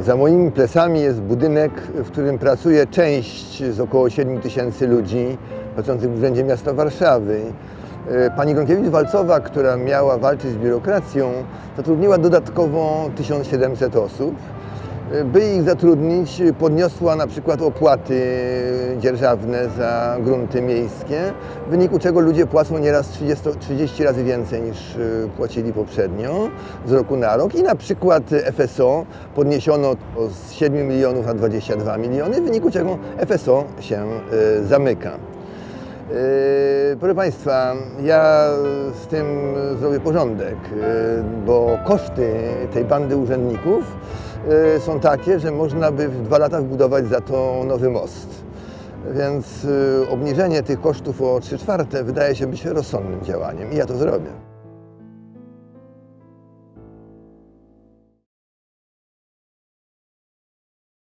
Za moimi plecami jest budynek, w którym pracuje część z około 7 tysięcy ludzi pracujących w Urzędzie Miasta Warszawy. E, Pani Gronkiewicz-Walcowa, która miała walczyć z biurokracją, zatrudniła dodatkowo 1700 osób. By ich zatrudnić, podniosła na przykład opłaty dzierżawne za grunty miejskie, w wyniku czego ludzie płacą nieraz 30, 30 razy więcej niż e, płacili poprzednio z roku na rok. I na przykład FSO podniesiono z 7 milionów na 22 miliony, w wyniku czego FSO się e, zamyka. Yy, Proszę Państwa, ja z tym zrobię porządek, yy, bo koszty tej bandy urzędników yy, są takie, że można by w dwa lata wbudować za to nowy most. Więc obniżenie tych kosztów o 3 czwarte wydaje się być rozsądnym działaniem i ja to zrobię.